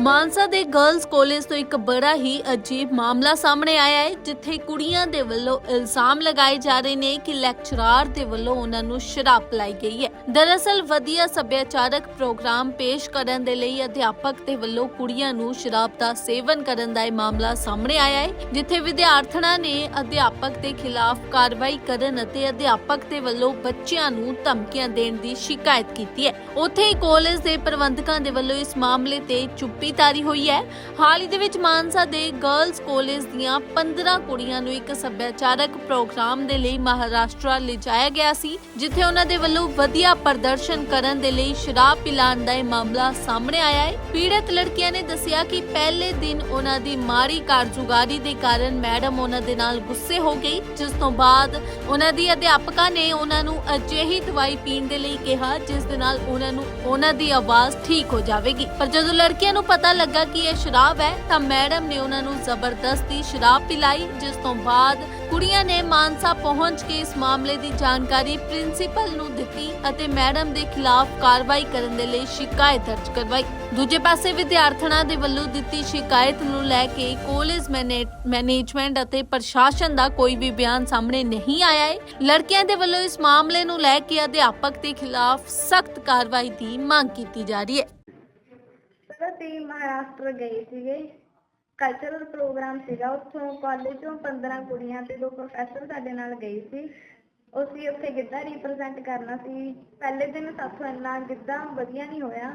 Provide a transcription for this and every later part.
ਮਾਨਸਾ ਦੇ girls college ਤੋਂ ਇੱਕ ਬੜਾ ਹੀ ਅਜੀਬ ਮਾਮਲਾ ਸਾਹਮਣੇ ਆਇਆ ਹੈ, ਜਿੱਥੇ ਕੁੜੀਆਂ ਦੇ ਵੱਲੋਂ ਇਲਜ਼ਾਮ ਲਗਾਏ ਜਾ ਰਹੇ ਨੇ ਕਿ ਲੈਕਚਰਾਰ ਦੇ ਵੱਲੋਂ ਉਹਨਾਂ ਨੂੰ ਸ਼ਰਾਬ ਪਿਲਾਈ ਗਈ ਹੈ। ਦਰਅਸਲ ਵਧੀਆ ਸੱਭਿਆਚਾਰਕ ਪ੍ਰੋਗਰਾਮ ਪੇਸ਼ ਕਰਨ ਦੇ ਲਈ ਅਧਿਆਪਕ ਦੇ ਵੱਲੋਂ ਕੁੜੀਆਂ ਨੂੰ ਸ਼ਰਾਬ ਦਾ ਸੇਵਨ ਕਰਨ ਦਾ ਇਹ ਮਾਮਲਾ ਸਾਹਮਣੇ ਆਇਆ ਹੈ, ਜਿੱਥੇ ਵਿਦਿਆਰਥਣਾਂ ਨੇ ਅਧਿਆਪਕ ਦੇ ਖਿਲਾਫ ਕਾਰਵਾਈ ਕਰਨ ਅਤੇ ਅਧਿਆਪਕ ਦੇ ਵੱਲੋਂ ਬੱਚਿਆਂ ਨੂੰ ਧਮਕੀਆਂ ਦੇਣ ਦੀ ਸ਼ਿਕਾਇਤ ਕੀਤੀ ਹੈ। ਉੱਥੇ ਕਾਲਜ ਦੇ ਪ੍ਰਬੰਧਕਾਂ ਦੇ ਵੱਲੋਂ ਇਸ ਮਾਮਲੇ ਤੇ ਚੁੱਪੀ ਤਾਰੀ ਹੋਈ ਹੈ। ਹਾਲ ਹੀ ਦੇ ਵਿੱਚ ਮਾਨਸਾ ਦੇ ਗਰਲਸ ਕਾਲਜ ਦੀਆਂ 15 ਕੁੜੀਆਂ ਨੂੰ ਇੱਕ ਸੱਭਿਆਚਾਰਕ ਪ੍ਰੋਗਰਾਮ ਦੇ ਲਈ ਮਹਾਰਾਸ਼ਟਰ ਲਿਜਾਇਆ ਗਿਆ ਸੀ, ਜਿੱਥੇ ਉਹਨਾਂ ਦੇ ਵੱਲੋਂ ਵਧੀਆ ਪ੍ਰਦਰਸ਼ਨ ਕਰਨ ਦੇ ਲਈ ਸ਼ਰਾਬ ਪਿਲਾਉਣ ਦਾ ਇਹ ਮਾਮਲਾ ਸਾਹਮਣੇ ਆਇਆ ਹੈ। ਪੀੜਤ ਲੜਕੀਆਂ ਨੇ ਦੱਸਿਆ ਕਿ ਪਹਿਲੇ ਦਿਨ ਉਹਨਾਂ ਦੀ ਮਾੜੀ ਕਾਰਜੁਗਾਰੀ ਦੇ ਕਾਰਨ ਮੈਡਮ ਉਹਨਾਂ ਦੇ ਨਾਲ ਗੁੱਸੇ ਹੋ ਗਈ, ਜਿਸ ਤੋਂ ਬਾਅਦ ਉਹਨਾਂ ਦੀ ਅਧਿਆਪਕਾਂ ਨੇ ਉਹਨਾਂ ਨੂੰ ਅਜਿਹੀ ਦਵਾਈ ਪੀਣ ਦੇ ਲਈ ਕਿਹਾ, ਜਿਸ ਦੇ ਨਾਲ ਉਹਨਾਂ ਨੂੰ ਉਹਨਾਂ ਦੀ ਆਵਾਜ਼ ਠੀਕ ਹੋ ਜਾਵੇਗੀ। ਪਰ ਜਦੋਂ ਲੜਕੀਆਂ ਨੂੰ ਪਤਾ ਲੱਗਾ ਕਿ ਇਹ ਸ਼ਰਾਬ ਹੈ, ਤਾਂ ਮੈਡਮ ਨੇ ਉਹਨਾਂ ਨੂੰ ਜ਼ਬਰਦਸਤੀ ਸ਼ਰਾਬ ਪਿਲਾਈ, ਜਿਸ ਤੋਂ ਬਾਅਦ ਕੁੜੀਆਂ ਨੇ ਮਾਨਸਾ ਪਹੁੰਚ ਕੇ ਇਸ ਮਾਮਲੇ ਦੀ ਜਾਣਕਾਰੀ ਪ੍ਰਿੰਸੀਪਲ ਨੂੰ ਦਿੱਤੀ ਅਤੇ ਮੈਡਮ ਦੇ ਖਿਲਾਫ ਕਾਰਵਾਈ ਕਰਨ ਦੇ ਲਈ ਸ਼ਿਕਾਇਤ ਦਰਜ ਕਰਵਾਈ। ਦੂਜੇ ਪਾਸੇ ਵਿਦਿਆਰਥਣਾਂ ਦੇ ਵੱਲੋਂ ਦਿੱਤੀ ਸ਼ਿਕਾਇਤ ਨੂੰ ਲੈ ਕੇ ਕਾਲਜ ਮੈਨੇ- ਮੈਨੇਜਮੈਂਟ ਅਤੇ ਪ੍ਰਸ਼ਾਸਨ ਦਾ ਕੋਈ ਵੀ ਬਿਆਨ ਸਾਹਮਣੇ ਨਹੀਂ ਆਇਆ ਹੈ ਲੜਕੀਆਂ ਦੇ ਵੱਲੋਂ ਇਸ ਮਾਮਲੇ ਨੂੰ ਲੈ ਕੇ ਅਧਿਆਪਕ ਦੇ ਖਿਲਾਫ ਸਖਤ ਕਾਰਵਾਈ ਦੀ ਮੰਗ ਕੀਤੀ ਜਾ ਰਹੀ ਹੈ। ਸਰ ਅਸੀਂ ਮਹਾਰਾਸ਼ਟਰ ਗਏ ਸੀਗੇ। ਕਲਚਰਲ ਪ੍ਰੋਗਰਾਮ ਸੀਗਾ ਉੱਥੋਂ ਕਾਲਜ ਤੋਂ 15 ਕੁੜੀਆਂ ਤੇ ਦੋ ਪ੍ਰੋਫੈਸਰ ਸਾਡੇ ਨਾਲ ਗਏ ਸੀ। ਅਸੀਂ ਉੱਥੇ ਗਿੱਧਾ ਰਿਪਰੈਜ਼ੈਂਟ ਕਰਨਾ ਸੀ। ਪਹਿਲੇ ਦਿਨ ਸਾਥੋਂ ਇੰਨਾ ਗਿੱਧਾ ਵਧੀਆ ਨਹੀਂ ਹੋਇਆ।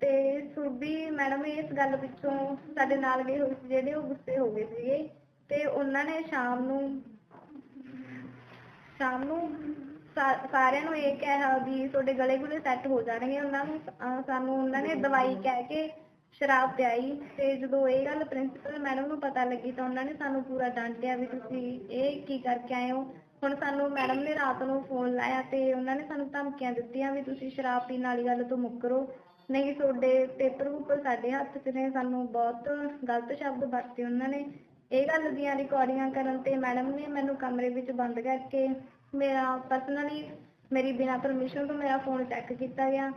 ਤੇ ਸੁਰਬੀ ਮੈਡਮ ਇਸ ਗੱਲ ਪਿੱਛੋਂ ਸਾਡੇ ਨਾਲ ਗਏ ਹੋਏ ਸੀ, ਜਿਹੜੇ ਉਹ ਗੁੱਸੇ ਹੋ ਗਏ ਸੀਗੇ। ਤੇ ਉਹਨਾਂ ਨੇ ਸ਼ਾਮ ਨੂੰ ਸ਼ਾਮ ਨੂੰ ਸਾਰਿਆਂ ਨੂੰ ਇਹ ਕਿਹਾ ਵੀ ਤੁਹਾਡੇ ਗਲੇ ਗੁਲੇ ਸੈੱਟ ਹੋ ਜਾਣਗੇ। ਉਹਨਾਂ ਨੂੰ, ਅਹ, ਸਾਨੂੰ ਉਹਨਾਂ ਨੇ ਦਵਾਈ ਕਹਿ ਕੇ ਸ਼ਰਾਬ ਪਿਆਈ। ਤੇ ਜਦੋਂ ਇਹ ਗੱਲ ਪ੍ਰਿੰਸੀਪਲ ਮੈਡਮ ਨੂੰ ਪਤਾ ਲੱਗੀ ਤਾਂ ਉਹਨਾਂ ਨੇ ਸਾਨੂੰ ਪੂਰਾ ਡਾਂਟਿਆ ਵੀ ਤੁਸੀਂ ਇਹ ਕੀ ਕਰਕੇ ਆਏ ਹੋ? ਹੁਣ ਸਾਨੂੰ ਮੈਡਮ ਨੇ ਰਾਤ ਨੂੰ ਫੋਨ ਲਾਇਆ ਤੇ ਉਹਨਾਂ ਨੇ ਸਾਨੂੰ ਧਮਕੀਆਂ ਦਿੱਤੀਆਂ ਵੀ ਤੁਸੀਂ ਸ਼ਰਾਬ ਪੀਣ ਵਾਲੀ ਗੱਲ ਤੋਂ ਮੁੱਕਰੋ। ਨਹੀਂ, ਤੁਹਾਡੇ ਪੇਪਰ ਉੱਪਰ ਸਾਡੇ ਹੱਥ 'ਚ ਨੇ, ਸਾਨੂੰ ਬਹੁਤ ਗਲਤ ਸ਼ਬਦ ਵਰਤੇ ਉਹਨਾਂ ਨੇ। ਇਹ ਗੱਲ ਦੀਆਂ ਰਿਕਾਰਡਿੰਗਾਂ ਕਰਨ ਤੇ ਮੈਡਮ ਨੇ ਮੈਨੂੰ ਕਮਰੇ ਵਿੱਚ ਬੰਦ ਕਰਕੇ ਮੇਰਾ ਪਰਸਨਲੀ ਮੇਰੀ ਬਿਨਾਂ ਪਰਮਿਸ਼ਨ ਤੋਂ ਮੇਰਾ ਫੋਨ ਚੈੱਕ ਕੀਤਾ ਗਿਆ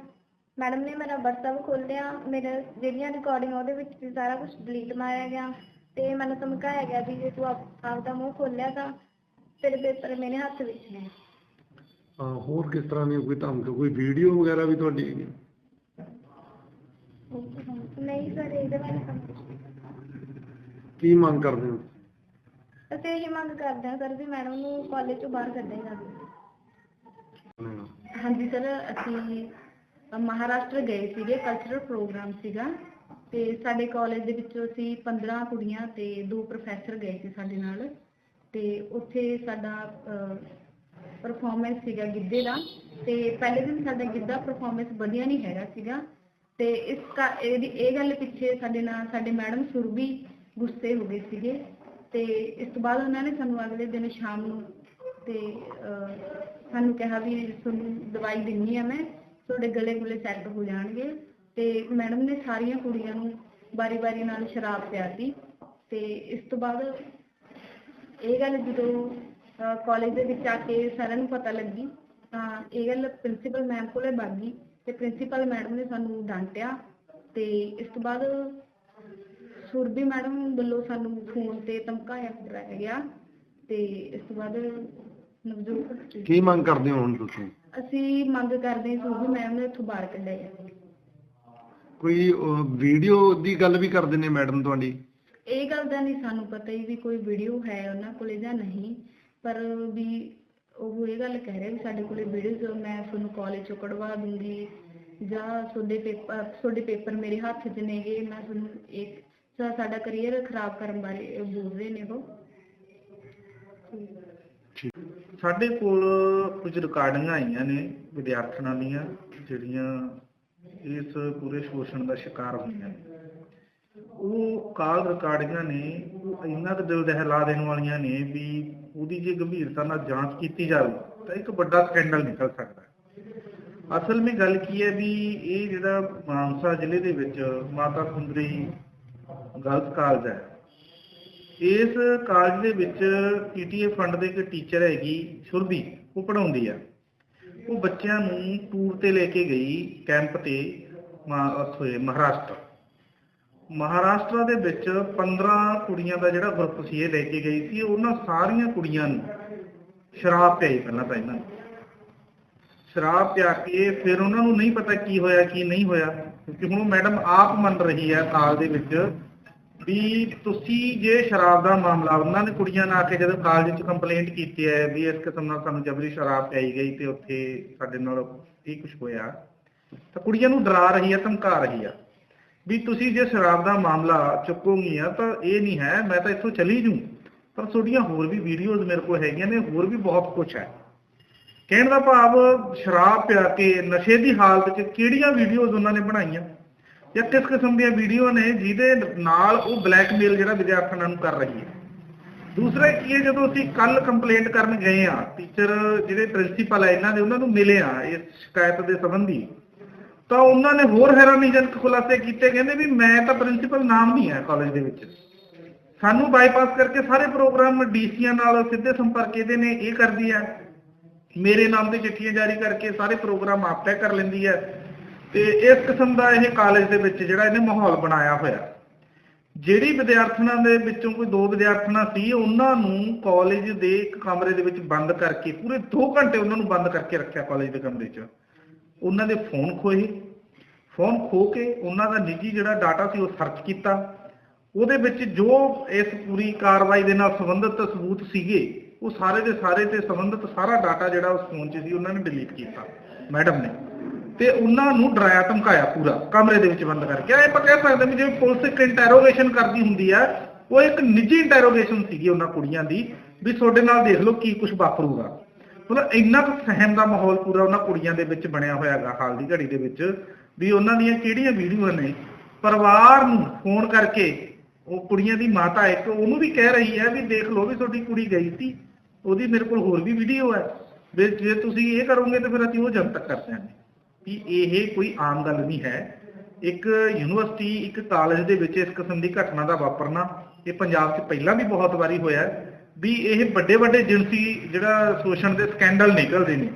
ਮੈਡਮ ਨੇ ਮੇਰਾ WhatsApp ਖੋਲ੍ਹਿਆ ਮੇਰੇ ਜਿਹੜੀਆਂ ਰਿਕਾਰਡਿੰਗ ਉਹਦੇ ਵਿੱਚ ਸੀ ਸਾਰਾ ਕੁਝ ਡਿਲੀਟ ਮਾਰਿਆ ਗਿਆ ਤੇ ਮੈਨੂੰ ਧਮਕਾਇਆ ਗਿਆ ਵੀ ਜੇ ਤੂੰ ਆਪ- ਆਪਦਾ ਮੂੰਹ ਖੋਲ੍ਹਿਆ ਤਾਂ ਤੇਰੇ ਪੇਪਰ ਮੇਰੇ ਹੱਥ ਵਿੱਚ ਨੇ ਹਾਂ, ਹੋਰ ਕਿਸ ਤਰ੍ਹਾਂ ਦੀ ਕੋਈ ਧਮਕ ਕੋਈ ਵੀਡੀਓ ਵਗੈਰਾ ਵੀ ਤੁਹਾਡੀ ਹੈਗੀ? ਨਹੀਂ ਸਰ ਇਹਦੇ ਬਾਰੇ ਤਾਂ ਕੁਛ ਨਹੀਂ। ਕੀ ਮੰਗ ਕਰਦੇ ਹੋ ਅਸੀਂ ਇਹੀ ਮੰਗ ਕਰਦੇ ਹਾਂ ਸਰ ਵੀ ਮੈਡਮ ਨੂੰ ਕਾਲਜ ਤੋਂ ਬਾਹਰ ਕੱਢਿਆ ਜਾਵੇ। ਹਾਂਜੀ ਸਰ ਅਸੀਂ ਮਹਾਰਾਸ਼ਟਰ ਗਏ ਸੀਗੇ ਕਲਚਰਲ ਪ੍ਰੋਗਰਾਮ ਸੀਗਾ। ਤੇ ਸਾਡੇ ਕਾਲਜ ਦੇ ਵਿੱਚੋਂ ਅਸੀਂ 15 ਕੁੜੀਆਂ ਤੇ ਦੋ ਪ੍ਰੋਫੈਸਰ ਗਏ ਸੀ ਸਾਡੇ ਨਾਲ। ਤੇ ਉੱਥੇ ਸਾਡਾ ਪਰਫਾਰਮੈਂਸ ਸੀਗਾ ਗਿੱਧੇ ਦਾ। ਤੇ ਪਹਿਲੇ ਦਿਨ ਸਾਡਾ ਗਿੱਧਾ ਪਰਫਾਰਮੈਂਸ ਵਧੀਆ ਨਹੀਂ ਹੈਗਾ ਸੀਗਾ। ਤੇ ਇਸ ਇਹ ਗੱਲ ਪਿੱਛੇ ਸਾਡੇ ਨਾਲ ਸਾਡੇ ਮੈਡਮ ਸੁਰਭੀ ਗੁੱਸੇ ਹੋ ਗਏ ਸੀਗੇ। ਤੇ ਇਸ ਤੋਂ ਬਾਅਦ ਉਹਨਾਂ ਨੇ ਸਾਨੂੰ ਅਗਲੇ ਦਿਨ ਸ਼ਾਮ ਨੂੰ ਤੇ ਸਾਨੂੰ ਕਿਹਾ ਵੀ ਤੁਹਾਨੂੰ ਦਵਾਈ ਦਿੰਨੀ ਆ ਮੈਂ, ਤੁਹਾਡੇ ਗਲੇ ਗੁਲੇ ਸੈੱਟ ਹੋ ਜਾਣਗੇ। ਤੇ ਮੈਡਮ ਨੇ ਸਾਰੀਆਂ ਕੁੜੀਆਂ ਨੂੰ ਬਾਰੀ-ਬਾਰੀ ਨਾਲ ਸ਼ਰਾਬ ਪਿਆਤੀ। ਤੇ ਇਸ ਤੋਂ ਬਾਅਦ ਇਹ ਗੱਲ ਜਦੋਂ ਕਾਲਜ ਦੇ ਵਿੱਚ ਆ ਕੇ ਸਾਰਿਆਂ ਨੂੰ ਪਤਾ ਲੱਗੀ, ਤਾਂ ਇਹ ਗੱਲ ਪ੍ਰਿੰਸੀਪਲ ਮੈਮ ਕੋਲੇ ਵਗ ਗਈ ਤੇ ਪ੍ਰਿੰਸੀਪਲ ਮੈਡਮ ਨੇ ਸਾਨੂੰ ਡਾਂਟਿਆ। ਤੇ ਇਸ ਤੋਂ ਬਾਅਦ ਸੁਰਭੀ ਮੈਡਮ ਵੱਲੋਂ ਸਾਨੂੰ ਫੋਨ ਤੇ ਧਮਕਾਇਆ ਕਰਾਇਆ ਗਿਆ ਤੇ ਇਸ ਤੋਂ ਬਾਅਦ ਨਵਜੋਤ ਕੀ ਮੰਗ ਕਰਦੇ ਹੋ ਹੁਣ ਤੁਸੀਂ? ਅਸੀਂ ਮੰਗ ਕਰਦੇ ਹਾਂ ਸੁਰਭੀ ਮੈਡਮ ਨੂੰ ਇੱਥੋਂ ਬਾਹਰ ਕੱਢਿਆ ਜਾਵੇ। ਕੋਈ ਵੀਡੀਓ ਦੀ ਗੱਲ ਵੀ ਕਰਦੇ ਨੇ ਮੈਡਮ ਤੁਹਾਡੀ? ਇਹ ਗੱਲ ਦਾ ਨਹੀਂ ਸਾਨੂੰ ਪਤਾ ਹੀ ਵੀ ਕੋਈ ਵੀਡੀਓ ਹੈ ਉਹਨਾਂ ਕੋਲੇ ਜਾਂ ਨਹੀਂ ਪਰ ਵੀ ਉਹ ਇਹ ਗੱਲ ਕਹਿ ਰਹੇ ਵੀ ਸਾਡੇ ਕੋਲੇ ਵੀਡੀਓ ਮੈਂ ਤੁਹਾਨੂੰ ਕਾਲਜ ਚੋਂ ਕਢਵਾ ਦੂੰਗੀ ਜਾਂ ਤੁਹਾਡੇ ਪੇਪਰ ਤੁਹਾਡੇ ਪੇਪਰ ਮੇਰੇ ਹੱਥ 'ਚ ਨੇਗੇ ਮੈਂ ਤੁਹਾਨੂੰ ਇੱਕ ਸਾਡਾ ਕਰੀਅਰ ਖਰਾਬ ਕਰਨ ਬਾਰੇ ਬੋਲ ਰਹੇ ਨੇ ਉਹ। ਸਾਡੇ ਕੋਲ ਕੁਝ ਰਿਕਾਰਡਿੰਗਾਂ ਆਈਆਂ ਨੇ ਵਿਦਿਆਰਥਣਾਂ ਦੀਆਂ, ਜਿਹੜੀਆਂ ਇਸ ਪੂਰੇ ਸ਼ੋਸ਼ਣ ਦਾ ਸ਼ਿਕਾਰ ਹੋਈਆਂ ਨੇ। ਉਹ ਕਾਲ ਰਿਕਾਰਡਿੰਗਾਂ ਨੇ, ਉਹ ਇੰਨਾ ਕੁ ਦਿਲ ਦਹਿਲਾ ਦੇਣ ਵਾਲੀਆਂ ਨੇ ਵੀ ਉਹਦੀ ਜੇ ਗੰਭੀਰਤਾ ਨਾਲ ਜਾਂਚ ਕੀਤੀ ਜਾਵੇ, ਤਾਂ ਇੱਕ ਵੱਡਾ ਸਕੈਂਡਲ ਨਿਕਲ ਸਕਦਾ ਅਸਲ ਵਿੱਚ ਗੱਲ ਕੀ ਹੈ ਵੀ ਇਹ ਜਿਹੜਾ ਮਾਨਸਾ ਜ਼ਿਲ੍ਹੇ ਦੇ ਵਿੱਚ ਮਾਤਾ ਸੁੰਦਰੀ ਗਰਲਸ ਕਾਲਜ ਹੈ। ਇਸ ਕਾਲਜ ਦੇ ਵਿੱਚ ਪੀਟੀਏ ਫੰਡ ਦੇ ਇੱਕ ਟੀਚਰ ਹੈਗੀ ਸੁਰਭੀ ਉਹ ਪੜਾਉਂਦੀ ਆ। ਉਹ ਬੱਚਿਆਂ ਨੂੰ ਟੂਰ ਤੇ ਲੈ ਕੇ ਗਈ ਕੈਂਪ ਤੇ ਉੱਥੇ ਮਹਾਰਾਸ਼ਟਰ। ਮਹਾਰਾਸ਼ਟਰ ਦੇ ਵਿੱਚ 15 ਕੁੜੀਆਂ ਦਾ ਜਿਹੜਾ ਗਰੁੱਪ ਸੀ, ਇਹ ਲੈ ਕੇ ਗਈ ਸੀ। ਉਹਨਾਂ ਸਾਰੀਆਂ ਕੁੜੀਆਂ ਨੂੰ ਸ਼ਰਾਬ ਪਿਆਈ ਪਹਿਲਾਂ ਤਾਂ ਇਹਨਾਂ ਨੇ। ਸ਼ਰਾਬ ਪਿਆ ਕੇ ਫਿਰ ਉਹਨਾਂ ਨੂੰ ਨਹੀਂ ਪਤਾ ਕੀ ਹੋਇਆ, ਕੀ ਨਹੀਂ ਹੋਇਆ, ਕਿਉਂਕਿ ਹੁਣ ਮੈਡਮ ਆਪ ਮੰਨ ਰਹੀ ਹੈ ਕਾਲ ਦੇ ਵਿੱਚ ਵੀ ਤੁਸੀਂ ਜੇ ਸ਼ਰਾਬ ਦਾ ਮਾਮਲਾ, ਉਹਨਾਂ ਨੇ ਕੁੜੀਆਂ ਨੇ ਆ ਕੇ ਜਦੋਂ ਕਾਲਜ 'ਚ ਕੰਪਲੇਂਟ ਕੀਤੀ ਹੈ ਵੀ ਇਸ ਕਿਸਮ ਨਾਲ ਸਾਨੂੰ ਜਬਰੀ ਸ਼ਰਾਬ ਪਿਆਈ ਗਈ ਤੇ ਉੱਥੇ ਸਾਡੇ ਨਾਲ ਇਹ ਕੁਝ ਹੋਇਆ, ਤਾਂ ਕੁੜੀਆਂ ਨੂੰ ਡਰਾ ਰਹੀ ਹੈ ਧਮਕਾ ਰਹੀ ਆ, ਵੀ ਤੁਸੀਂ ਜੇ ਸ਼ਰਾਬ ਦਾ ਮਾਮਲਾ ਚੁੱਕੋਗੀਆਂ ਤਾਂ ਇਹ ਨਹੀਂ ਹੈ, ਮੈਂ ਤਾਂ ਇੱਥੋਂ ਚਲੀ ਜੂ ਪਰ ਤੁਹਾਡੀਆਂ ਹੋਰ ਵੀ ਵੀਡੀਓਜ਼ ਮੇਰੇ ਕੋਲ ਹੈਗੀਆਂ ਨੇ, ਹੋਰ ਵੀ ਬਹੁਤ ਕੁਝ ਹੈ। ਕਹਿਣ ਦਾ ਭਾਵ, ਸ਼ਰਾਬ ਪਿਆ ਕੇ ਨਸ਼ੇ ਦੀ ਹਾਲਤ 'ਚ ਕਿਹੜੀਆਂ ਵੀਡੀਓਜ਼ ਉਹਨਾਂ ਨੇ ਬਣਾਈਆਂ? ਜਾਂ ਕਿਸ ਕਿਸਮ ਦੀਆਂ ਵੀਡੀਓ ਨੇ ਜਿਹਦੇ ਨਾਲ ਉਹ ਬਲੈਕਮੇਲ ਜਿਹੜਾ ਵਿਦਿਆਰਥੀਆਂ ਨੂੰ ਕਰ ਰਹੀ ਹੈ। ਦੂਸਰਾ ਕੀ ਹੈ ਜਦੋਂ ਅਸੀਂ ਕੱਲ ਕੰਪਲੇਂਟ ਕਰਨ ਗਏ ਆ ਟੀਚਰ ਜਿਹੜੇ ਪ੍ਰਿੰਸੀਪਲ ਹੈ ਇਹਨਾਂ ਦੇ, ਉਹਨਾਂ ਨੂੰ ਮਿਲੇ ਆ ਇਸ ਸ਼ਿਕਾਇਤ ਦੇ ਸੰਬੰਧੀ, ਤਾਂ ਉਹਨਾਂ ਨੇ ਹੋਰ ਹੈਰਾਨੀਜਨਕ ਖੁਲਾਸੇ ਕੀਤੇ, ਕਹਿੰਦੇ ਵੀ ਮੈਂ ਤਾਂ ਪ੍ਰਿੰਸੀਪਲ ਨਾਮ ਨਹੀਂ ਹੈ ਕਾਲਜ ਦੇ ਵਿੱਚ। ਸਾਨੂੰ ਬਾਈਪਾਸ ਕਰਕੇ ਸਾਰੇ ਪ੍ਰੋਗਰਾਮ ਡੀਸੀਆਂ ਨਾਲ ਸਿੱਧੇ ਸੰਪਰਕ ਇਹਦੇ ਨੇ, ਇਹ ਕਰਦੀ ਹੈ। ਮੇਰੇ ਨਾਮ ਤੇ ਚਿੱਠੀਆਂ ਜਾਰੀ ਕਰਕੇ ਸਾਰੇ ਪ੍ਰੋਗਰਾਮ ਆਪ ਤੈਅ ਕਰ ਲੈਂਦੀ ਹੈ। ਤੇ ਇਸ ਕਿਸਮ ਦਾ ਇਹ ਕਾਲਜ ਦੇ ਵਿੱਚ ਜਿਹੜਾ ਇਹਨੇ ਮਾਹੌਲ ਬਣਾਇਆ ਹੋਇਆ। ਜਿਹੜੀ ਵਿਦਿਆਰਥਣਾਂ ਦੇ ਵਿੱਚੋਂ ਕੋਈ ਦੋ ਵਿਦਿਆਰਥਣਾਂ ਸੀ, ਉਹਨਾਂ ਨੂੰ ਕਾਲਜ ਦੇ ਇੱਕ ਕਮਰੇ ਦੇ ਵਿੱਚ ਬੰਦ ਕਰਕੇ, ਪੂਰੇ 2 ਘੰਟੇ ਉਹਨਾਂ ਨੂੰ ਬੰਦ ਕਰਕੇ ਰੱਖਿਆ ਕਾਲਜ ਦੇ ਕਮਰੇ 'ਚ। ਉਹਨਾਂ ਦੇ ਫੋਨ ਖੋਏ। ਫੋਨ ਖੋ ਕੇ ਉਹਨਾਂ ਦਾ ਨਿੱਜੀ ਜਿਹੜਾ ਡਾਟਾ ਸੀ ਉਹ ਸਰਚ ਕੀਤਾ। ਉਹਦੇ ਵਿੱਚ ਜੋ ਇਸ ਪੂਰੀ ਕਾਰਵਾਈ ਦੇ ਨਾਲ ਸੰਬੰਧਿਤ ਸਬੂਤ ਸੀਗੇ, ਉਹ ਸਾਰੇ ਦੇ ਸਾਰੇ ਤੇ ਸੰਬੰਧਿਤ ਸਾਰਾ ਡਾਟਾ ਜਿਹੜਾ ਉਸ ਫੋਨ 'ਚ ਸੀ, ਉਹਨਾਂ ਨੇ ਡਿਲੀਟ ਕੀਤਾ। ਮੈਡਮ ਨੇ। ਤੇ ਉਹਨਾਂ ਨੂੰ ਡਰਾਇਆ, ਧਮਕਾਇਆ ਪੂਰਾ, ਕਮਰੇ ਦੇ ਵਿੱਚ ਬੰਦ ਕਰਕੇ। ਇਹ ਆਪਾਂ ਕਹਿ ਸਕਦੇ ਵੀ ਜਿਵੇਂ ਪੁਲਿਸ ਇੱਕ ਇੰਟਰੋਗੇਸ਼ਨ ਕਰਦੀ ਹੁੰਦੀ ਆ, ਉਹ ਇੱਕ ਨਿੱਜੀ ਇੰਟਰੋਗੇਸ਼ਨ ਸੀਗੀ ਉਹਨਾਂ ਕੁੜੀਆਂ ਦੀ, ਵੀ ਤੁਹਾਡੇ ਨਾਲ ਦੇਖ ਲਓ ਕੀ ਕੁਝ ਵਾਪਰੂਗਾ। ਮਤਲਬ ਇੰਨਾ ਕੁ ਸਹਿਮ ਦਾ ਮਾਹੌਲ ਪੂਰਾ ਉਹਨਾਂ ਕੁੜੀਆਂ ਦੇ ਵਿੱਚ ਬਣਿਆ ਹੋਇਆ ਹਾਲ ਦੀ ਘੜੀ ਦੇ ਵਿੱਚ, ਵੀ ਉਹਨਾਂ ਦੀਆਂ ਕਿਹੜੀਆਂ ਵੀਡੀਓਆਂ ਨੇ, ਪਰਿਵਾਰ ਨੂੰ ਫੋਨ ਕਰਕੇ, ਉਹ ਕੁੜੀਆਂ ਦੀ ਮਾਤਾ ਇੱਕ, ਉਹਨੂੰ ਵੀ ਕਹਿ ਰਹੀ ਹੈ ਵੀ ਦੇਖ ਲਓ ਵੀ ਤੁਹਾਡੀ ਕੁੜੀ ਗਈ ਸੀ, ਉਹਦੀ ਮੇਰੇ ਕੋਲ ਹੋਰ ਵੀ ਵੀਡੀਓ ਹੈ। ਵੀ ਜੇ ਤੁਸੀਂ ਇਹ ਕਰੋਗੇ ਤਾਂ ਫਿਰ ਅਸੀਂ ਉਹ ਜਨਤਕ ਕਰ ਦਿਆਂਗੇ। ਵੀ ਇਹ ਕੋਈ ਆਮ ਗੱਲ ਨਹੀਂ ਹੈ। ਇੱਕ ਯੂਨੀਵਰਸਿਟੀ, ਇੱਕ ਕਾਲਜ ਦੇ ਵਿੱਚ ਇਸ ਕਿਸਮ ਦੀ ਘਟਨਾ ਦਾ ਵਾਪਰਨਾ, ਇਹ ਪੰਜਾਬ 'ਚ ਪਹਿਲਾਂ ਵੀ ਬਹੁਤ ਵਾਰੀ ਹੋਇਆ ਵੀ ਇਹ ਵੱਡੇ ਵੱਡੇ ਜਿਨਸੀ ਜਿਹੜਾ ਸ਼ੋਸ਼ਣ ਦੇ ਸਕੈਂਡਲ ਨਿਕਲਦੇ ਨੇ,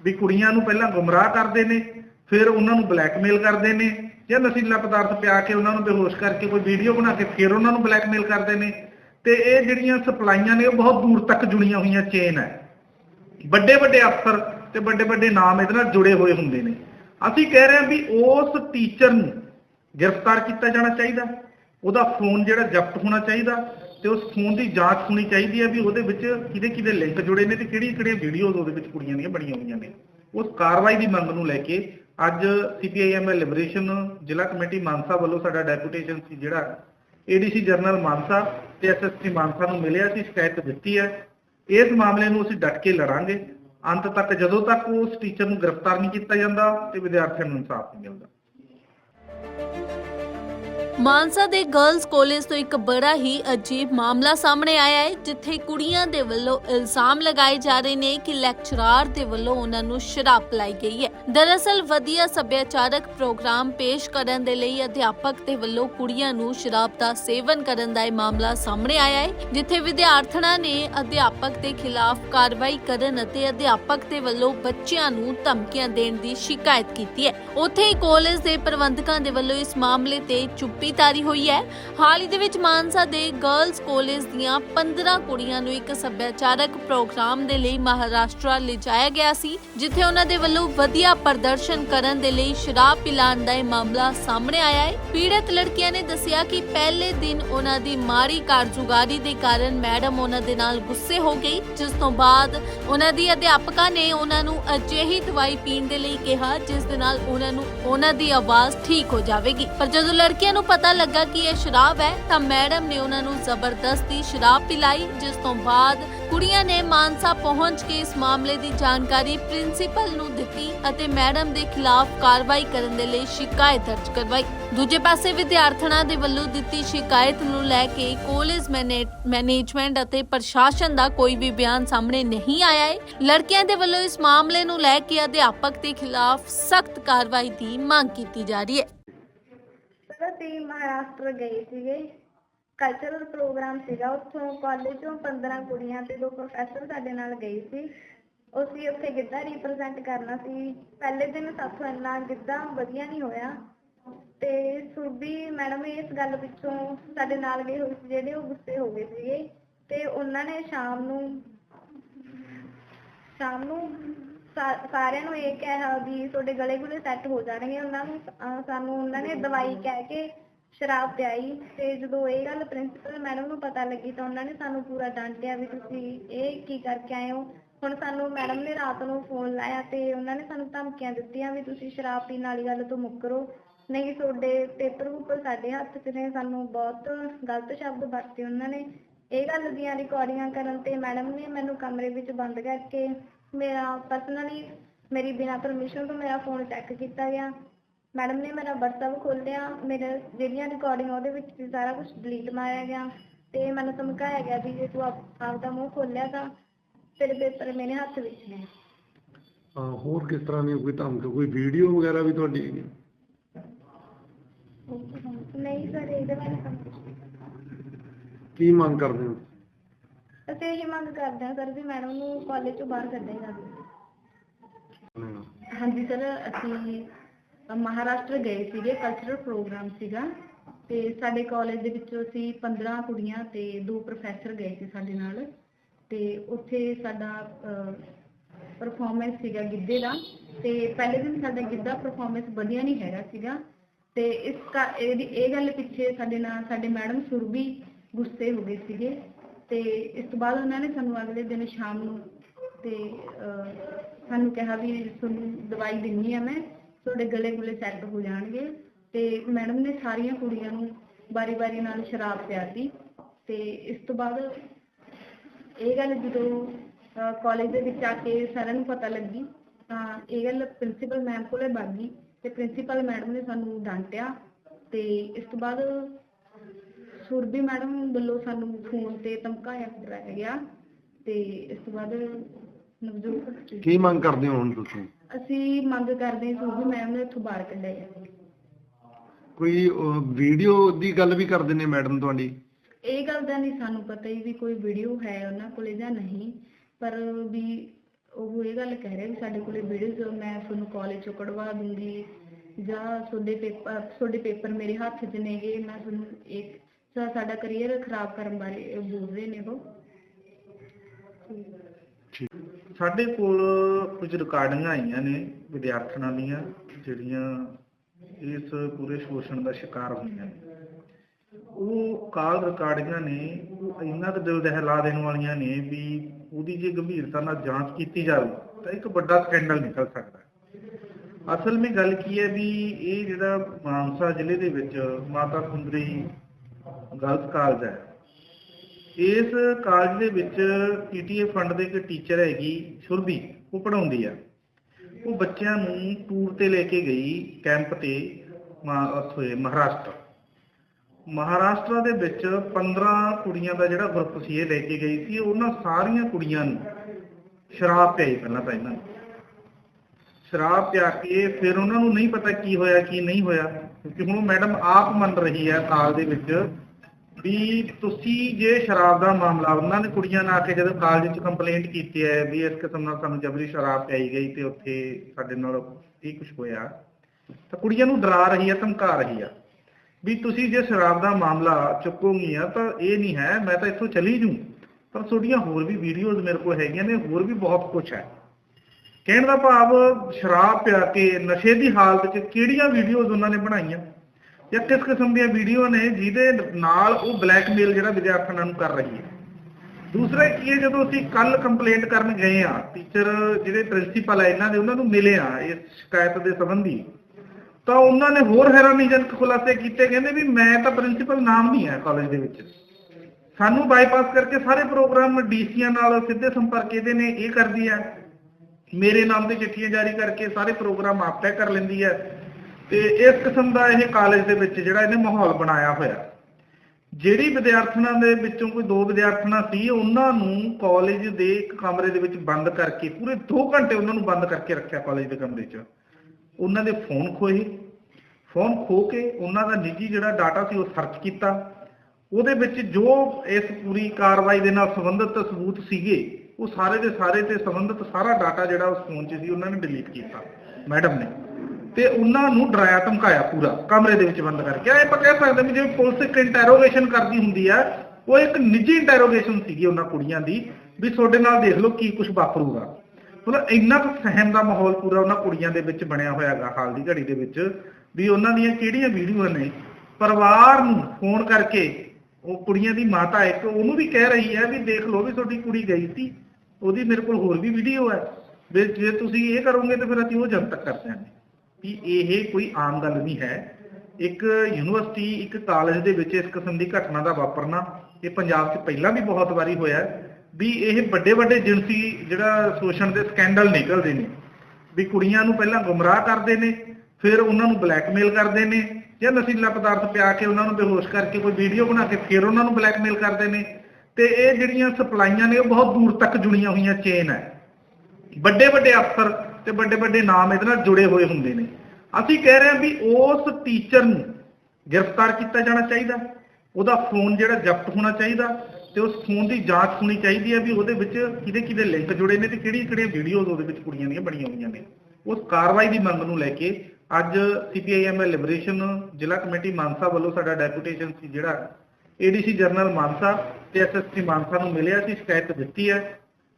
ਵੀ ਕੁੜੀਆਂ ਨੂੰ ਪਹਿਲਾਂ ਗੁੰਮਰਾਹ ਕਰਦੇ ਨੇ, ਫਿਰ ਉਹਨਾਂ ਨੂੰ ਬਲੈਕਮੇਲ ਕਰਦੇ ਨੇ, ਜਾਂ ਨਸ਼ੀਲਾ ਪਦਾਰਥ ਪਿਆ ਕੇ ਉਹਨਾਂ ਨੂੰ ਬੇਹੋਸ਼ ਕਰਕੇ ਕੋਈ ਵੀਡੀਓ ਬਣਾ ਕੇ ਫਿਰ ਉਹਨਾਂ ਨੂੰ ਬਲੈਕਮੇਲ ਕਰਦੇ ਨੇ। ਤੇ ਇਹ ਜਿਹੜੀਆਂ ਸਪਲਾਈਆਂ ਨੇ, ਉਹ ਬਹੁਤ ਦੂਰ ਤੱਕ ਜੁੜੀਆਂ ਹੋਈਆਂ ਚੇਨ ਹੈ। ਵੱਡੇ ਵੱਡੇ ਅਫਸਰ ਤੇ ਵੱਡੇ ਵੱਡੇ ਨਾਮ ਇਹਦੇ ਨਾਲ ਜੁੜੇ ਹੋਏ ਹੁੰਦੇ ਨੇ। ਅਸੀਂ ਕਹਿ ਰਹੇ ਹਾਂ ਵੀ ਉਸ ਟੀਚਰ ਨੂੰ ਗ੍ਰਿਫਤਾਰ ਕੀਤਾ ਜਾਣਾ ਚਾਹੀਦਾ, ਉਹਦਾ ਫੋਨ ਜਿਹੜਾ ਜ਼ਬਤ ਹੋਣਾ ਚਾਹੀਦਾ ਤੇ ਉਸ ਫੋਨ ਦੀ ਜਾਂਚ ਹੋਣੀ ਚਾਹੀਦੀ ਹੈ ਵੀ ਉਹਦੇ ਵਿੱਚ ਕਿਹਦੇ ਕਿਹਦੇ ਲਿੰਕ ਜੁੜੇ ਨੇ ਤੇ ਕਿਹੜੀਆਂ ਕਿਹੜੀਆਂ ਵੀਡੀਓਜ਼ ਉਹਦੇ ਵਿੱਚ ਕੁੜੀਆਂ ਦੀਆਂ ਬਣੀਆਂ ਹੋਈਆਂ ਨੇ। ਉਸ ਕਾਰਵਾਈ ਦੀ ਮੰਗ ਨੂੰ ਲੈ ਕੇ ਅੱਜ ਸੀਪੀਆਈਐਮ ਲਿਬਰੇਸ਼ਨ ਜ਼ਿਲ੍ਹਾ ਕਮੇਟੀ ਮਾਨਸਾ ਵੱਲੋਂ ਸਾਡਾ ਡੈਪੂਟੇਸ਼ਨ ਸੀ ਜਿਹੜਾ ਏਡੀਸੀ ਜਨਰਲ ਮਾਨਸਾ ਤੇ ਐਸਐਸਪੀ ਮਾਨਸਾ ਨੂੰ ਮਿਲਿਆ ਸੀ, ਸ਼ਿਕਾਇਤ ਦਿੱਤੀ ਹੈ। ਇਸ ਮਾਮਲੇ ਨੂੰ ਅਸੀਂ ਡਟ ਕੇ ਲੜਾਂਗੇ। ਅੰਤ ਤੱਕ, ਜਦੋਂ ਤੱਕ ਉਸ ਟੀਚਰ ਨੂੰ ਗ੍ਰਿਫਤਾਰ ਨਹੀਂ ਕੀਤਾ ਜਾਂਦਾ ਤੇ ਵਿਦਿਆਰਥੀਆਂ ਨੂੰ ਇਨਸਾਫ ਨਹੀਂ ਮਿਲਦਾ। ਮਾਨਸਾ ਦੇ ਗਰਲਸ ਕਾਲਜ ਤੋਂ ਇੱਕ ਬੜਾ ਹੀ ਅਜੀਬ ਮਾਮਲਾ ਸਾਹਮਣੇ ਆਇਆ ਹੈ, ਜਿੱਥੇ ਕੁੜੀਆਂ ਦੇ ਵੱਲੋਂ ਇਲਜ਼ਾਮ ਲਗਾਏ ਜਾ ਰਹੇ ਨੇ ਕਿ ਲੈਕਚਰਾਰ ਦੇ ਵੱਲੋਂ ਉਹਨਾਂ ਨੂੰ ਸ਼ਰਾਬ ਪਿਲਾਈ ਗਈ ਹੈ। ਦਰਅਸਲ ਵਧੀਆ ਸੱਭਿਆਚਾਰਕ ਪ੍ਰੋਗਰਾਮ ਪੇਸ਼ ਕਰਨ ਦੇ ਲਈ ਅਧਿਆਪਕ ਦੇ ਵੱਲੋਂ ਕੁੜੀਆਂ ਨੂੰ ਸ਼ਰਾਬ ਦਾ ਸੇਵਨ ਕਰਨ ਦਾ ਇਹ ਮਾਮਲਾ ਸਾਹਮਣੇ ਆਇਆ ਹੈ, ਜਿੱਥੇ ਵਿਦਿਆਰਥਣਾਂ ਨੇ ਅਧਿਆਪਕ ਦੇ ਖਿਲਾਫ ਕਾਰਵਾਈ ਕਰਨ ਅਤੇ ਅਧਿਆਪਕ ਦੇ ਵੱਲੋਂ ਬੱਚਿਆਂ ਨੂੰ ਧਮਕੀਆਂ ਦੇਣ ਦੀ ਸ਼ਿਕਾਇਤ ਕੀਤੀ ਹੈ। ਉੱਥੇ ਕਾਲਜ ਦੇ ਪ੍ਰਬੰਧਕਾਂ ਦੇ ਵੱਲੋਂ ਇਸ ਮਾਮਲੇ ਤੇ ਚੁੱਪੀ ਤਾਰੀ ਹੋਈ ਹੈ। ਹਾਲ ਹੀ ਦੇ ਵਿੱਚ ਮਾਨਸਾ ਦੇ ਗਰਲਸ ਕਾਲਜ ਦੀਆਂ 15 ਕੁੜੀਆਂ ਨੂੰ ਇੱਕ ਸੱਭਿਆਚਾਰਕ ਪ੍ਰੋਗਰਾਮ ਦੇ ਲਈ ਮਹਾਰਾਸ਼ਟਰ ਲਿਜਾਇਆ ਗਿਆ ਸੀ, ਜਿੱਥੇ ਉਹਨਾਂ ਦੇ ਵੱਲੋਂ ਵਧੀਆ ਪ੍ਰਦਰਸ਼ਨ ਕਰਨ ਦੇ ਲਈ ਸ਼ਰਾਬ ਪਿਲਾਉਣ ਦਾ ਇਹ ਮਾਮਲਾ ਸਾਹਮਣੇ ਆਇਆ ਹੈ। ਪੀੜਤ ਲੜਕੀਆਂ ਨੇ ਦੱਸਿਆ ਕਿ ਪਹਿਲੇ ਦਿਨ ਉਹਨਾਂ ਦੀ ਮਾੜੀ ਕਾਰਜੁਗਾਰੀ ਦੇ ਕਾਰਨ ਮੈਡਮ ਉਹਨਾਂ ਦੇ ਨਾਲ ਗੁੱਸੇ ਹੋ ਗਈ, ਜਿਸ ਤੋਂ ਬਾਅਦ ਉਹਨਾਂ ਦੀ ਅਧਿਆਪਕਾ ਨੇ ਉਹਨਾਂ ਨੂੰ ਅਜਿਹੀ ਦਵਾਈ ਪੀਣ ਦੇ ਲਈ ਕਿਹਾ, ਜਿਸ ਦੇ ਨਾਲ ਉਹਨਾਂ ਨੂੰ ਉਹਨਾਂ ਦੀ ਆਵਾਜ਼ ਠੀਕ ਹੋ ਜਾਵੇਗੀ। ਪਰ ਜਦੋਂ ਲੜਕੀਆਂ ਨੂੰ ਪਤਾ ਲੱਗਾ ਕਿ ਇਹ ਸ਼ਰਾਬ ਹੈ, ਤਾਂ ਮੈਡਮ ਨੇ ਉਹਨਾਂ ਨੂੰ ਜ਼ਬਰਦਸਤੀ ਸ਼ਰਾਬ ਪਿਲਾਈ, ਜਿਸ ਤੋਂ ਬਾਅਦ ਕੁੜੀਆਂ ਨੇ ਮਾਨਸਾ ਪਹੁੰਚ ਕੇ ਇਸ ਮਾਮਲੇ ਦੀ ਜਾਣਕਾਰੀ ਪ੍ਰਿੰਸੀਪਲ ਨੂੰ ਦਿੱਤੀ ਅਤੇ ਮੈਡਮ ਦੇ ਖਿਲਾਫ ਕਾਰਵਾਈ ਕਰਨ ਦੇ ਲਈ ਸ਼ਿਕਾਇਤ ਦਰਜ ਕਰਵਾਈ। ਦੂਜੇ ਪਾਸੇ ਵਿਦਿਆਰਥਣਾਂ ਦੇ ਵੱਲੋਂ ਦਿੱਤੀ ਸ਼ਿਕਾਇਤ ਨੂੰ ਲੈ ਕੇ ਕਾਲਜ ਮੈਨੇ- ਮੈਨੇਜਮੈਂਟ ਅਤੇ ਪ੍ਰਸ਼ਾਸਨ ਦਾ ਕੋਈ ਵੀ ਬਿਆਨ ਸਾਹਮਣੇ ਨਹੀਂ ਆਇਆ ਹੈ ਲੜਕੀਆਂ ਦੇ ਵੱਲੋਂ ਇਸ ਮਾਮਲੇ ਨੂੰ ਲੈ ਕੇ ਅਧਿਆਪਕ ਦੇ ਖਿਲਾਫ ਸਖਤ ਕਾਰਵਾਈ ਦੀ ਮੰਗ ਕੀਤੀ ਜਾ ਰਹੀ ਹੈ। ਸਰ ਅਸੀਂ ਮਹਾਰਾਸ਼ਟਰ ਗਏ ਸੀਗੇ। ਕਲਚਰਲ ਪ੍ਰੋਗਰਾਮ ਸੀਗਾ ਉੱਥੋਂ ਕਾਲਜ ਤੋਂ 15 ਕੁੜੀਆਂ ਤੇ ਦੋ ਪ੍ਰੋਫੈਸਰ ਸਾਡੇ ਨਾਲ ਗਏ ਸੀ। ਅਸੀਂ ਉੱਥੇ ਗਿੱਧਾ ਰਿਪਰੈਜ਼ੈਂਟ ਕਰਨਾ ਸੀ। ਪਹਿਲੇ ਦਿਨ ਸਾਥੋਂ ਇੰਨਾ ਗਿੱਧਾ ਵਧੀਆ ਨਹੀਂ ਹੋਇਆ। ਤੇ ਸੁਰਭੀ ਮੈਡਮ ਇਸ ਗੱਲ ਪਿੱਛੋਂ ਸਾਡੇ ਨਾਲ ਗਏ ਹੋਏ ਸੀ, ਜਿਹੜੇ ਉਹ ਗੁੱਸੇ ਹੋ ਗਏ ਸੀਗੇ। ਤੇ ਉਹਨਾਂ ਨੇ ਸ਼ਾਮ ਨੂੰ ਸ਼ਾਮ ਨੂੰ ਸਾਰਿਆਂ ਨੂੰ ਇਹ ਕਿਹਾ ਵੀ ਤੁਹਾਡੇ ਗਲੇ ਗੁਲੇ ਸੈੱਟ ਹੋ ਜਾਣਗੇ ਉਹਨਾਂ ਨੂੰ। ਅਹ ਸਾਨੂੰ ਉਹਨਾਂ ਨੇ ਦਵਾਈ ਕਹਿ ਕੇ ਸ਼ਰਾਬ ਪਿਆਈ। ਤੇ ਜਦੋਂ ਇਹ ਗੱਲ ਪ੍ਰਿੰਸੀਪਲ ਮੈਡਮ ਨੂੰ ਪਤਾ ਲੱਗੀ ਤਾਂ ਉਹਨਾਂ ਨੇ ਸਾਨੂੰ ਪੂਰਾ ਡਾਂਟਿਆ ਵੀ ਤੁਸੀਂ ਇਹ ਕੀ ਕਰਕੇ ਆਏ ਹੋ? ਹੁਣ ਸਾਨੂੰ ਮੈਡਮ ਨੇ ਰਾਤ ਨੂੰ ਫੋਨ ਲਾਇਆ ਤੇ ਉਹਨਾਂ ਨੇ ਸਾਨੂੰ ਧਮਕੀਆਂ ਦਿੱਤੀਆਂ ਵੀ ਤੁਸੀਂ ਸ਼ਰਾਬ ਪੀਣ ਵਾਲੀ ਗੱਲ ਤੋਂ ਮੁੱਕਰੋ। ਨਹੀਂ, ਤੁਹਾਡੇ ਪੇਪਰ ਉੱਪਰ ਸਾਡੇ ਹੱਥ 'ਚ ਨੇ, ਸਾਨੂੰ ਬਹੁਤ ਗਲਤ ਸ਼ਬਦ ਵਰਤੇ ਉਹਨਾਂ ਨੇ। ਇਹ ਗੱਲ ਦੀਆਂ ਰਿਕਾਰਡਿੰਗਾਂ ਕਰਨ ਤੇ ਮੈਡਮ ਨੇ ਮੈਨੂੰ ਕਮਰੇ ਵਿੱਚ ਬੰਦ ਕਰਕੇ ਮੇਰਾ ਪਰਸਨਲੀ ਮੇਰੀ ਬਿਨਾਂ ਪਰਮਿਸ਼ਨ ਤੋਂ ਮੇਰਾ ਫੋਨ ਚੈੱਕ ਕੀਤਾ ਗਿਆ। ਮੈਡਮ ਨੇ ਮੇਰਾ WhatsApp ਖੋਲ੍ਹਿਆ। ਮੇਰੇ ਜਿਹੜੀਆਂ ਰਿਕਾਰਡਿੰਗ ਉਹਦੇ ਵਿੱਚ ਸੀ ਸਾਰਾ ਕੁਝ ਡਿਲੀਟ ਮਾਰਿਆ ਗਿਆ। ਤੇ ਮੈਨੂੰ ਧਮਕਾਇਆ ਗਿਆ ਵੀ ਜੇ ਤੂੰ ਆਪ- ਆਪਦਾ ਮੂੰਹ ਖੋਲ੍ਹਿਆ ਤਾਂ ਤੇਰੇ ਪੇਪਰ ਮੇਰੇ ਹੱਥ ਵਿੱਚ ਨੇ। ਹਾਂ, ਹੋਰ ਕਿਸ ਤਰ੍ਹਾਂ ਦੀ ਕੋਈ ਧਮਕ ਕੋਈ ਵੀਡੀਓ ਵਗੈਰਾ ਵੀ ਤੁਹਾਡੀ ਹੈਗੀ? ਨਹੀਂ ਸਰ ਇਹਦੇ ਬਾਰੇ ਸਮਝ ਕੀ ਮੰਗ ਕਰਦੇ ਹੋ? ਅਸੀਂ ਇਹੀ ਮੰਗ ਕਰਦੇ ਹਾਂ ਸਰ ਵੀ ਮੈਡਮ ਨੂੰ ਕਾਲਜ ਤੋਂ ਬਾਹਰ ਕੱਢਿਆ ਜਾਵੇ। ਹਾਂਜੀ ਸਰ ਅਸੀਂ ਮਹਾਰਾਸ਼ਟਰ ਗਏ ਸੀਗੇ ਕਲਚਰਲ ਪ੍ਰੋਗਰਾਮ ਸੀਗਾ। ਤੇ ਸਾਡੇ ਕਾਲਜ ਦੇ ਵਿੱਚੋਂ ਅਸੀਂ 15 ਕੁੜੀਆਂ ਤੇ ਦੋ ਪ੍ਰੋਫੈਸਰ ਗਏ ਸੀ ਸਾਡੇ ਨਾਲ। ਤੇ ਉੱਥੇ ਸਾਡਾ ਪਰਫਾਰਮੈਂਸ ਸੀਗਾ ਗਿੱਧੇ ਦਾ। ਤੇ ਪਹਿਲੇ ਦਿਨ ਸਾਡਾ ਗਿੱਧਾ ਪਰਫਾਰਮੈਂਸ ਵਧੀਆ ਨਹੀਂ ਹੈਗਾ ਸੀਗਾ। ਤੇ ਇਸ ਇਹ ਗੱਲ ਪਿੱਛੇ ਸਾਡੇ ਨਾਲ, ਸਾਡੇ ਮੈਡਮ ਸੁਰਭੀ ਗੁੱਸੇ ਹੋ ਗਏ ਸੀਗੇ। ਤੇ ਇਸ ਤੋਂ ਬਾਅਦ ਉਹਨਾਂ ਨੇ ਸਾਨੂੰ ਅਗਲੇ ਦਿਨ ਸ਼ਾਮ ਨੂੰ ਤੇ ਸਾਨੂੰ ਕਿਹਾ ਵੀ ਤੁਹਾਨੂੰ ਦਵਾਈ ਦਿੰਨੀ ਆ ਮੈਂ, ਤੁਹਾਡੇ ਗਲੇ ਗੁਲੇ ਸੈੱਟ ਹੋ ਜਾਣਗੇ। ਤੇ ਮੈਡਮ ਨੇ ਸਾਰੀਆਂ ਕੁੜੀਆਂ ਨੂੰ ਬਾਰੀ-ਬਾਰੀ ਨਾਲ ਸ਼ਰਾਬ ਪਿਆਤੀ। ਤੇ ਇਸ ਤੋਂ ਬਾਅਦ ਇਹ ਗੱਲ ਜਦੋਂ ਕਾਲਜ ਦੇ ਵਿੱਚ ਆ ਕੇ ਸਾਰਿਆਂ ਨੂੰ ਪਤਾ ਲੱਗੀ, ਤਾਂ ਇਹ ਗੱਲ ਪ੍ਰਿੰਸੀਪਲ ਮੈਮ ਕੋਲੇ ਬਾਗੀ ਤੇ ਪ੍ਰਿੰਸੀਪਲ ਮੈਡਮ ਨੇ ਸਾਨੂੰ ਡਾਂਟਿਆ। ਤੇ ਇਸ ਤੋਂ ਬਾਅਦ ਸੁਰਭੀ ਮੈਡਮ ਵੱਲੋਂ ਸਾਨੂੰ ਫੋਨ ਤੇ ਧਮਕਾਇਆ ਕਰਾਇਆ ਗਿਆ ਤੇ ਇਸ ਤੋਂ ਬਾਅਦ ਨਵਜੋਤ ਕੀ ਮੰਗ ਕਰਦੇ ਹੋ ਹੁਣ ਤੁਸੀਂ? ਅਸੀਂ ਮੰਗ ਕਰਦੇ ਹਾਂ ਸੁਰਭੀ ਮੈਮ ਨੂੰ ਇੱਥੋਂ ਬਾਹਰ ਕੱਢਿਆ ਜਾਵੇ। ਕੋਈ ਵੀਡੀਓ ਦੀ ਗੱਲ ਵੀ ਕਰਦੇ ਨੇ ਮੈਡਮ ਤੁਹਾਡੀ? ਇਹ ਗੱਲ ਦਾ ਨਹੀਂ ਸਾਨੂੰ ਪਤਾ ਹੀ ਵੀ ਕੋਈ ਵੀਡੀਓ ਹੈ ਉਹਨਾਂ ਕੋਲੇ ਜਾਂ ਨਹੀਂ ਪਰ ਵੀ ਉਹ ਇਹ ਗੱਲ ਕਹਿ ਰਹੇ ਵੀ ਸਾਡੇ ਕੋਲੇ ਵੀਡੀਓ ਮੈਂ ਤੁਹਾਨੂੰ ਕਾਲਜ ਚੋਂ ਕਢਵਾ ਦੂੰਗੀ ਜਾਂ ਤੁਹਾਡੇ ਪੇਪਰ ਤੁਹਾਡੇ ਪੇਪਰ ਮੇਰੇ ਹੱਥ 'ਚ ਨੇਗੇ ਮੈਂ ਤੁਹਾਨੂੰ ਇੱਕ ਸਾਡਾ ਕਰੀਅਰ ਖਰਾਬ ਕਰਨ ਬਾਰੇ ਬੋਲ ਰਹੇ ਨੇ ਉਹ। ਸਾਡੇ ਕੋਲ ਕੁਝ ਰਿਕਾਰਡਿੰਗਾਂ ਆਈਆਂ ਨੇ ਵਿਦਿਆਰਥਣਾਂ ਦੀਆਂ, ਜਿਹੜੀਆਂ ਇਸ ਪੂਰੇ ਸ਼ੋਸ਼ਣ ਦਾ ਸ਼ਿਕਾਰ ਹੋਈਆਂ ਨੇ। ਉਹ ਕਾਲ ਰਿਕਾਰਡਿੰਗਾਂ ਨੇ, ਉਹ ਇੰਨਾ ਕੁ ਦਿਲ ਦਹਿਲਾ ਦੇਣ ਵਾਲੀਆਂ ਨੇ ਵੀ ਉਹਦੀ ਜੇ ਗੰਭੀਰਤਾ ਨਾਲ ਜਾਂਚ ਕੀਤੀ ਜਾਵੇ, ਤਾਂ ਇੱਕ ਵੱਡਾ ਸਕੈਂਡਲ ਨਿਕਲ ਸਕਦਾ। ਅਸਲ ਵਿੱਚ ਗੱਲ ਕੀ ਹੈ ਵੀ ਇਹ ਜਿਹੜਾ ਮਾਨਸਾ ਜ਼ਿਲ੍ਹੇ ਦੇ ਵਿੱਚ ਮਾਤਾ ਸੁੰਦਰੀ ਗਰਲਸ ਕਾਲਜ ਹੈ। ਇਸ ਕਾਲਜ ਦੇ ਵਿੱਚ ਪੀਟੀਏ ਫੰਡ ਦੇ ਇੱਕ ਟੀਚਰ ਹੈਗੀ ਸ਼ੁਰਬੀ, ਉਹ ਪੜਾਉਂਦੀ ਆ। ਉਹ ਬੱਚਿਆਂ ਨੂੰ ਟੂਰ ਤੇ ਲੈ ਕੇ ਗਈ ਕੈਂਪ ਤੇ ਉੱਥੇ ਮਹਾਰਾਸ਼ਟਰ। ਮਹਾਰਾਸ਼ਟਰ ਦੇ ਵਿੱਚ 15 ਕੁੜੀਆਂ ਦਾ ਜਿਹੜਾ ਗਰੁੱਪ ਸੀ, ਇਹ ਲੈ ਕੇ ਗਈ ਸੀ। ਉਹਨਾਂ ਸਾਰੀਆਂ ਕੁੜੀਆਂ ਨੂੰ ਸ਼ਰਾਬ ਪਿਆਈ ਪਹਿਲਾਂ ਤਾਂ ਇਹਨਾਂ ਨੂੰ। ਸ਼ਰਾਬ ਪਿਆ ਕੇ ਫਿਰ ਉਹਨਾਂ ਨੂੰ ਨਹੀਂ ਪਤਾ ਕੀ ਹੋਇਆ, ਕੀ ਨਹੀਂ ਹੋਇਆ, ਕਿਉਂਕਿ ਹੁਣ ਮੈਡਮ ਆਪ ਮੰਨ ਰਹੀ ਹੈ ਕਾਲ ਦੇ ਵਿੱਚ ਵੀ ਤੁਸੀਂ ਜੇ ਸ਼ਰਾਬ ਦਾ ਮਾਮਲਾ, ਉਹਨਾਂ ਨੇ ਕੁੜੀਆਂ ਨੇ ਆ ਕੇ ਜਦੋਂ ਕਾਲਜ 'ਚ ਕੰਪਲੇਂਟ ਕੀਤੀ ਹੈ ਵੀ ਇਸ ਕਿਸਮ ਨਾਲ ਸਾਨੂੰ ਜਬਰੀ ਸ਼ਰਾਬ ਪਿਆਈ ਗਈ ਤੇ ਉੱਥੇ ਸਾਡੇ ਨਾਲ ਇਹ ਕੁਝ ਹੋਇਆ, ਤਾਂ ਕੁੜੀਆਂ ਨੂੰ ਡਰਾ ਰਹੀ ਹੈ ਧਮਕਾ ਰਹੀ ਆ, ਵੀ ਤੁਸੀਂ ਜੇ ਸ਼ਰਾਬ ਦਾ ਮਾਮਲਾ ਚੁੱਕੋਗੀਆਂ ਤਾਂ ਇਹ ਨਹੀਂ ਹੈ, ਮੈਂ ਤਾਂ ਇੱਥੋਂ ਚਲੀ ਜੂ ਪਰ ਤੁਹਾਡੀਆਂ ਹੋਰ ਵੀ ਵੀਡੀਓਜ਼ ਮੇਰੇ ਕੋਲ ਹੈਗੀਆਂ ਨੇ, ਹੋਰ ਵੀ ਬਹੁਤ ਕੁਝ ਹੈ। ਕਹਿਣ ਦਾ ਭਾਵ, ਸ਼ਰਾਬ ਪਿਆ ਕੇ ਨਸ਼ੇ ਦੀ ਹਾਲਤ 'ਚ ਕਿਹੜੀਆਂ ਵੀਡੀਓਜ਼ ਉਹਨਾਂ ਨੇ ਬਣਾਈਆਂ? ਜਾਂ ਕਿਸ ਕਿਸਮ ਦੀਆਂ ਵੀਡੀਓ ਨੇ ਜਿਹਦੇ ਨਾਲ ਉਹ ਬਲੈਕਮੇਲ ਜਿਹੜਾ ਵਿਦਿਆਰਥੀਆਂ ਨੂੰ ਕਰ ਰਹੀ ਹੈ। ਦੂਸਰਾ ਕੀ ਹੈ, ਜਦੋਂ ਅਸੀਂ ਕੱਲ ਕੰਪਲੇਂਟ ਕਰਨ ਗਏ ਆ ਟੀਚਰ ਜਿਹੜੇ ਪ੍ਰਿੰਸੀਪਲ ਹੈ ਇਹਨਾਂ ਦੇ ਉਹਨਾਂ ਨੂੰ ਮਿਲੇ ਆ ਇਸ ਸ਼ਿਕਾਇਤ ਦੇ ਸੰਬੰਧੀ, ਤਾਂ ਉਹਨਾਂ ਨੇ ਹੋਰ ਹੈਰਾਨੀਜਨਕ ਖੁਲਾਸੇ ਕੀਤੇ, ਕਹਿੰਦੇ ਵੀ ਮੈਂ ਤਾਂ ਪ੍ਰਿੰਸੀਪਲ ਨਾਮ ਨਹੀਂ ਹੈ ਕਾਲਜ ਦੇ ਵਿੱਚ। ਸਾਨੂੰ ਬਾਈਪਾਸ ਕਰਕੇ ਸਾਰੇ ਪ੍ਰੋਗਰਾਮ ਡੀਸੀਆਂ ਨਾਲ ਸਿੱਧੇ ਸੰਪਰਕ ਇਹਦੇ ਨੇ, ਇਹ ਕਰਦੀ ਹੈ। ਮੇਰੇ ਨਾਮ ਤੇ ਚਿੱਠੀਆਂ ਜਾਰੀ ਕਰਕੇ ਸਾਰੇ ਪ੍ਰੋਗਰਾਮ ਆਪ ਤੈਅ ਕਰ ਲੈਂਦੀ ਹੈ। ਤੇ ਇਸ ਕਿਸਮ ਦਾ ਇਹ ਕਾਲਜ ਦੇ ਵਿੱਚ ਜਿਹੜਾ ਇਹਨੇ ਮਾਹੌਲ ਬਣਾਇਆ ਹੋਇਆ। ਜਿਹੜੀ ਵਿਦਿਆਰਥਣਾਂ ਦੇ ਵਿੱਚੋਂ ਕੋਈ ਦੋ ਵਿਦਿਆਰਥਣਾਂ ਸੀ, ਉਹਨਾਂ ਨੂੰ ਕਾਲਜ ਦੇ ਇੱਕ ਕਮਰੇ ਦੇ ਵਿੱਚ ਬੰਦ ਕਰਕੇ, ਪੂਰੇ 2 ਘੰਟੇ ਉਹਨਾਂ ਨੂੰ ਬੰਦ ਕਰਕੇ ਰੱਖਿਆ ਕਾਲਜ ਦੇ ਕਮਰੇ 'ਚ। ਉਹਨਾਂ ਦੇ ਫੋਨ ਖੋਏ ਫੋਨ ਖੋ ਕੇ ਉਹਨਾਂ ਦਾ ਨਿੱਜੀ ਜਿਹੜਾ ਡਾਟਾ ਸੀ, ਉਹ ਸਰਚ ਕੀਤਾ। ਉਹਦੇ ਵਿੱਚ ਜੋ ਇਸ ਪੂਰੀ ਕਾਰਵਾਈ ਦੇ ਨਾਲ ਸੰਬੰਧਿਤ ਸਬੂਤ ਸੀਗੇ, ਉਹ ਸਾਰੇ ਦੇ ਸਾਰੇ ਤੇ ਸੰਬੰਧਿਤ ਸਾਰਾ ਡਾਟਾ ਜਿਹੜਾ ਉਸ ਫੋਨ 'ਚ ਸੀ, ਉਹਨਾਂ ਨੇ ਡਿਲੀਟ ਕੀਤਾ ਮੈਡਮ ਨੇ। ਤੇ ਉਹਨਾਂ ਨੂੰ ਡਰਾਇਆ, ਧਮਕਾਇਆ ਪੂਰਾ, ਕਮਰੇ ਦੇ ਵਿੱਚ ਬੰਦ ਕਰਕੇ। ਇਹ ਆਪਾਂ ਕਹਿ ਸਕਦੇ ਵੀ ਜਿਵੇਂ ਪੁਲਿਸ ਇੱਕ ਇੰਟਰੋਗੇਸ਼ਨ ਕਰਦੀ ਹੁੰਦੀ ਆ, ਉਹ ਇੱਕ ਨਿੱਜੀ ਇੰਟਰੋਗੇਸ਼ਨ ਸੀਗੀ ਉਹਨਾਂ ਕੁੜੀਆਂ ਦੀ, ਵੀ ਤੁਹਾਡੇ ਨਾਲ ਦੇਖ ਲਓ ਕੀ ਕੁਝ ਵਾਪਰੂਗਾ। ਮਤਲਬ ਇੰਨਾ ਕੁ ਸਹਿਮ ਦਾ ਮਾਹੌਲ ਪੂਰਾ ਉਹਨਾਂ ਕੁੜੀਆਂ ਦੇ ਵਿੱਚ ਬਣਿਆ ਹੋਇਆ ਹਾਲ ਦੀ ਘੜੀ ਦੇ ਵਿੱਚ, ਵੀ ਉਹਨਾਂ ਦੀਆਂ ਕਿਹੜੀਆਂ ਵੀਡੀਓ ਨੇ, ਪਰਿਵਾਰ ਨੂੰ ਫੋਨ ਕਰਕੇ, ਉਹ ਕੁੜੀਆਂ ਦੀ ਮਾਤਾ ਇੱਕ, ਉਹਨੂੰ ਵੀ ਕਹਿ ਰਹੀ ਹੈ ਵੀ ਦੇਖ ਲਓ ਵੀ ਤੁਹਾਡੀ ਕੁੜੀ ਗਈ ਸੀ, ਉਹਦੀ ਮੇਰੇ ਕੋਲ ਹੋਰ ਵੀ ਵੀਡੀਓ ਹੈ, ਵੀ ਜੇ ਤੁਸੀਂ ਇਹ ਕਰੋਗੇ ਤਾਂ ਫਿਰ ਅਸੀਂ ਉਹ ਜਨਤਕ ਕਰ ਦਿਆਂਗੇ। ਵੀ ਇਹ ਕੋਈ ਆਮ ਗੱਲ ਨਹੀਂ ਹੈ। ਇੱਕ ਯੂਨੀਵਰਸਿਟੀ, ਇੱਕ ਕਾਲਜ ਦੇ ਵਿੱਚ ਇਸ ਕਿਸਮ ਦੀ ਘਟਨਾ ਦਾ ਵਾਪਰਨਾ, ਇਹ ਪੰਜਾਬ 'ਚ ਪਹਿਲਾਂ ਵੀ ਬਹੁਤ ਵਾਰੀ ਹੋਇਆ ਵੀ ਇਹ ਵੱਡੇ ਵੱਡੇ ਜਿਨਸੀ ਜਿਹੜਾ ਸ਼ੋਸ਼ਣ ਦੇ ਸਕੈਂਡਲ ਨਿਕਲਦੇ ਨੇ, ਵੀ ਕੁੜੀਆਂ ਨੂੰ ਪਹਿਲਾਂ ਗੁੰਮਰਾਹ ਕਰਦੇ ਨੇ, ਫਿਰ ਉਹਨਾਂ ਨੂੰ ਬਲੈਕਮੇਲ ਕਰਦੇ ਨੇ, ਜਾਂ ਨਸ਼ੀਲਾ ਪਦਾਰਥ ਪਿਆ ਕੇ ਉਹਨਾਂ ਨੂੰ ਬੇਹੋਸ਼ ਕਰਕੇ ਕੋਈ ਵੀਡੀਓ ਬਣਾ ਕੇ ਫਿਰ ਉਹਨਾਂ ਨੂੰ ਬਲੈਕਮੇਲ ਕਰਦੇ ਨੇ। ਤੇ ਇਹ ਜਿਹੜੀਆਂ ਸਪਲਾਈਆਂ ਨੇ, ਉਹ ਬਹੁਤ ਦੂਰ ਤੱਕ ਜੁੜੀਆਂ ਹੋਈਆਂ ਚੇਨ ਹੈ। ਵੱਡੇ ਵੱਡੇ ਅਫਸਰ ਤੇ ਵੱਡੇ ਵੱਡੇ ਨਾਮ ਇਹਦੇ ਨਾਲ ਜੁੜੇ ਹੋਏ ਹੁੰਦੇ ਨੇ। ਅਸੀਂ ਕਹਿ ਰਹੇ ਹਾਂ ਵੀ ਉਸ ਟੀਚਰ ਨੂੰ ਗ੍ਰਿਫਤਾਰ ਕੀਤਾ ਜਾਣਾ ਚਾਹੀਦਾ। ਉਹਦਾ ਫੋਨ ਜਿਹੜਾ ਜ਼ਬਤ ਹੋਣਾ ਚਾਹੀਦਾ ਤੇ ਉਸ ਫੋਨ ਦੀ ਜਾਂਚ ਹੋਣੀ ਚਾਹੀਦੀ ਹੈ ਵੀ ਉਹਦੇ ਵਿੱਚ ਕਿਹਦੇ ਕਿਹਦੇ ਲਿੰਕ ਜੁੜੇ ਨੇ ਤੇ ਕਿਹੜੀਆਂ ਕਿਹੜੀਆਂ ਵੀਡੀਓਜ਼ ਉਹਦੇ ਵਿੱਚ ਕੁੜੀਆਂ ਦੀਆਂ ਬਣੀਆਂ ਹੋਈਆਂ ਨੇ। ਉਸ ਕਾਰਵਾਈ ਦੀ ਮੰਗ ਨੂੰ ਲੈ ਕੇ ਅੱਜ ਸੀਪੀਆਈਐਮ ਲਿਬਰੇਸ਼ਨ ਜ਼ਿਲ੍ਹਾ ਕਮੇਟੀ ਮਾਨਸਾ ਵੱਲੋਂ ਸਾਡਾ ਡੈਪੂਟੇਸ਼ਨ ਸੀ ਜਿਹੜਾ ਏਡੀਸੀ ਜਨਰਲ ਮਾਨਸਾ ਤੇ ਐਸਐਸਪੀ ਮਾਨਸਾ ਨੂੰ ਮਿਲਿਆ ਸੀ, ਸ਼ਿਕਾਇਤ ਦਿੱਤੀ ਹੈ।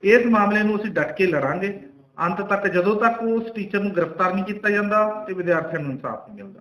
ਇਸ ਮਾਮਲੇ ਨੂੰ ਅਸੀਂ ਡਟ ਕੇ ਲੜਾਂਗੇ। ਅੰਤ ਤੱਕ ਜਦੋਂ ਤੱਕ ਉਸ ਟੀਚਰ ਨੂੰ ਗ੍ਰਿਫਤਾਰ ਨਹੀਂ ਕੀਤਾ ਜਾਂਦਾ ਤੇ ਵਿਦਿਆਰਥੀਆਂ ਨੂੰ ਇਨਸਾਫ ਨਹੀਂ ਮਿਲਦਾ।